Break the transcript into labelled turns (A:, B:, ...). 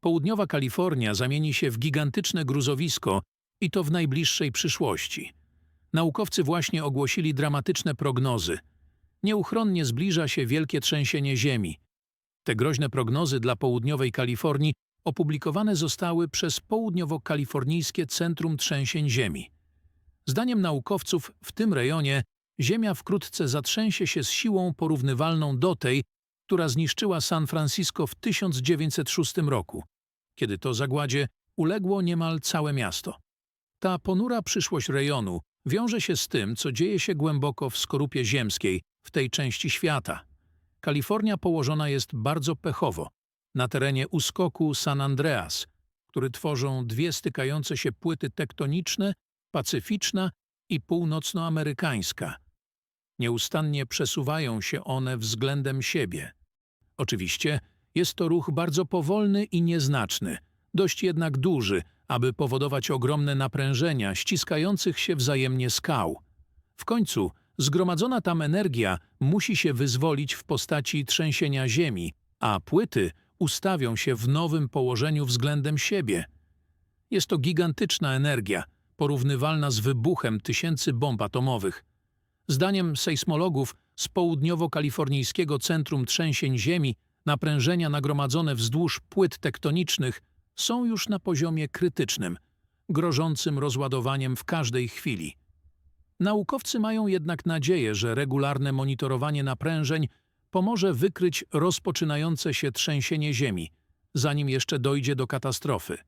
A: Południowa Kalifornia zamieni się w gigantyczne gruzowisko i to w najbliższej przyszłości. Naukowcy właśnie ogłosili dramatyczne prognozy. Nieuchronnie zbliża się wielkie trzęsienie ziemi. Te groźne prognozy dla południowej Kalifornii opublikowane zostały przez Południowo-Kalifornijskie Centrum Trzęsień Ziemi. Zdaniem naukowców w tym rejonie Ziemia wkrótce zatrzęsie się z siłą porównywalną do tej, która zniszczyła San Francisco w 1906 roku, kiedy to zagładzie uległo niemal całe miasto. Ta ponura przyszłość rejonu wiąże się z tym, co dzieje się głęboko w skorupie ziemskiej w tej części świata. Kalifornia położona jest bardzo pechowo, na terenie uskoku San Andreas, który tworzą dwie stykające się płyty tektoniczne, pacyficzna i północnoamerykańska. Nieustannie przesuwają się one względem siebie. Oczywiście jest to ruch bardzo powolny i nieznaczny, dość jednak duży, aby powodować ogromne naprężenia ściskających się wzajemnie skał. W końcu zgromadzona tam energia musi się wyzwolić w postaci trzęsienia ziemi, a płyty ustawią się w nowym położeniu względem siebie. Jest to gigantyczna energia, porównywalna z wybuchem tysięcy bomb atomowych. Zdaniem sejsmologów z południowo-kalifornijskiego Centrum Trzęsień Ziemi naprężenia nagromadzone wzdłuż płyt tektonicznych są już na poziomie krytycznym, grożącym rozładowaniem w każdej chwili. Naukowcy mają jednak nadzieję, że regularne monitorowanie naprężeń pomoże wykryć rozpoczynające się trzęsienie Ziemi, zanim jeszcze dojdzie do katastrofy.